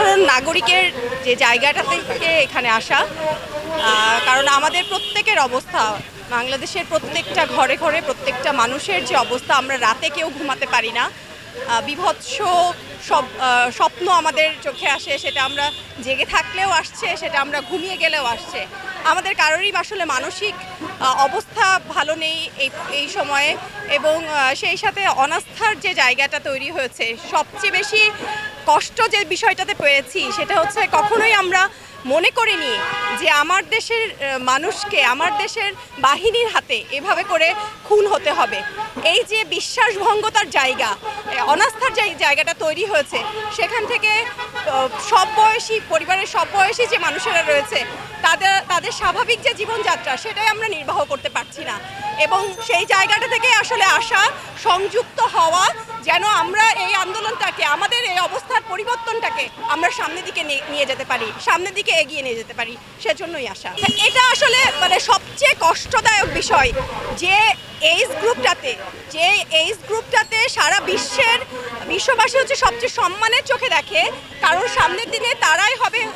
সাধারণ নাগরিকের যে জায়গাটা থেকে এখানে আসা কারণ আমাদের প্রত্যেকের অবস্থা, বাংলাদেশের প্রত্যেকটা ঘরে ঘরে প্রত্যেকটা মানুষের যে অবস্থা, আমরা রাতে কেউ ঘুমাতে পারি না। বিভৎস সব স্বপ্ন আমাদের চোখে আসে, সেটা আমরা জেগে থাকলেও আসছে, সেটা আমরা ঘুমিয়ে গেলেও আসছে। আমাদের কারোরই আসলে মানসিক অবস্থা ভালো নেই এই এই সময়ে এবং সেই সাথে অনাস্থার যে জায়গাটা তৈরি হয়েছে, সবচেয়ে বেশি কষ্ট যে বিষয়টাতে পেয়েছি, সেটা হচ্ছে কখনোই আমরা মনে করিনি যে আমার দেশের মানুষকে, আমার দেশের বাহিনীর হাতে এভাবে করে খুন হতে হবে। এই যে বিশ্বাসভঙ্গতার জায়গা অনাস্থার যে জায়গাটা তৈরি হয়েছে, সেখান থেকে সব বয়সী, পরিবারের সব বয়সী যে মানুষেরা রয়েছে, তাদের তাদের স্বাভাবিক যে জীবনযাত্রা, সেটাই আমরা নির্বাহ করতে পারছি না। এবং সেই জায়গাটা থেকে আসলে আসা সংযুক্ত হওয়া, যেন আমরা এই আন্দোলনটাকে, আমাদের এই অবস্থার পরিবর্তনটাকে আমরা সামনের দিকে নিয়ে- যেতে পারি, সামনের দিকে এগিয়ে নিয়ে যেতে পারি, সেজন্যই আসা। এটা আসলে মানে সবচেয়ে কষ্টদায়ক বিষয় যে এইজ গ্রুপটাতে, যে এইজ গ্রুপটাতে সারা বিশ্বের, বিশ্ববাসী হচ্ছে সবচেয়ে সম্মানের চোখে দেখে, কারণ সামনের দিনে তারাই হবে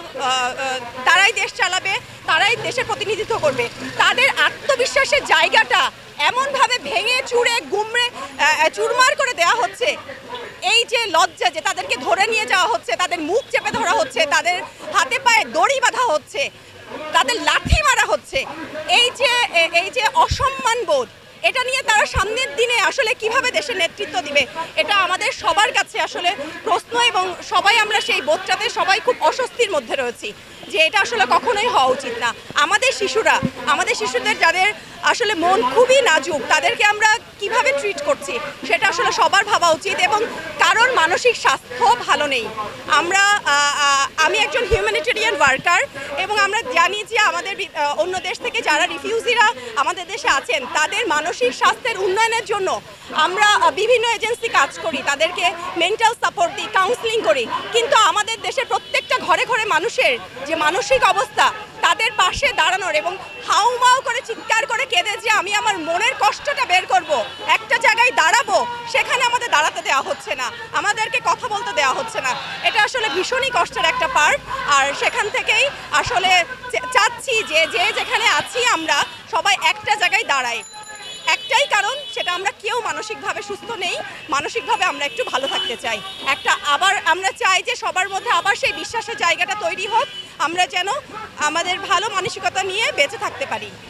তারাই দেশ চালাবে, তারাই দেশের প্রতিনিধিত্ব করবে। তাদের আত্মবিশ্বাসের জায়গাটা এমনভাবে ভেঙে চুড়ে, গুমড়ে চুরমার করে দেওয়া হচ্ছে এই যে লজ্জা যে তাদেরকে ধরে নিয়ে যাওয়া হচ্ছে, তাদের মুখ চেপে ধরা হচ্ছে, তাদের হাতে পায়ে দড়ি বাঁধা হচ্ছে, তাদের লাঠি মারা হচ্ছে, এই যে এই যে অসম্মান বোধ, এটা নিয়ে তারা সামনের দিনে আসলে কীভাবে দেশের নেতৃত্ব দিবে, এটা আমাদের সবার কাছে আসলে প্রশ্ন এবং সবাই আমরা সেই বোধটাতে সবাই খুব অস্বস্তির মধ্যে রয়েছি, যে এটা আসলে কখনোই হওয়া উচিত না। আমাদের শিশুরা, আমাদের শিশুদের যাদের আসলে মন খুবই নাজুক, তাদেরকে আমরা কীভাবে ট্রিট করছি, সেটা আসলে সবার ভাবা উচিত এবং কারোর মানসিক স্বাস্থ্য ভালো নেই। আমরা আমি একজন হিউম্যানিটেরিয়ান ওয়ার্কার এবং আমরা জানি যে আমাদের অন্য দেশ থেকে যারা রিফিউজিরা আমাদের দেশে আছেন, তাদের মানসিক স্বাস্থ্যের উন্নয়নের জন্য আমরা বিভিন্ন এজেন্সি কাজ করি, তাদেরকে মেন্টাল সাপোর্ট দিই কাউন্সিলিং করি। কিন্তু আমাদের দেশের প্রত্যেকটা ঘরে ঘরে মানুষের যে মানসিক অবস্থা তাদের পাশে দাঁড়ানোর এবং হাউ হাউমাউ করে চিৎকার করে কেঁদে যে আমি আমার মনের কষ্টটা বের করব, একটা জায়গায় দাঁড়াবো, সেখানে আমাদের দাঁড়াতে দেওয়া হচ্ছে না, আমাদেরকে কথা বলতে দেওয়া হচ্ছে না। এটা আসলে ভীষণই কষ্টের একটা পার্ট আর সেখান থেকেই আসলে চাচ্ছি যে যে যেখানে আছি আমরা, সবাই একটা জায়গায় দাঁড়াই। একটাই কারণ, সেটা আমরা কেউ মানসিকভাবে সুস্থ নেই, মানসিকভাবে আমরা একটু ভালো থাকতে চাই। একটা আবার আমরা চাই যে সবার মধ্যে আবার সেই বিশ্বাসের জায়গাটা তৈরি হোক, আমরা যেন আমাদের ভালো মানসিকতা নিয়ে বেঁচে থাকতে পারি।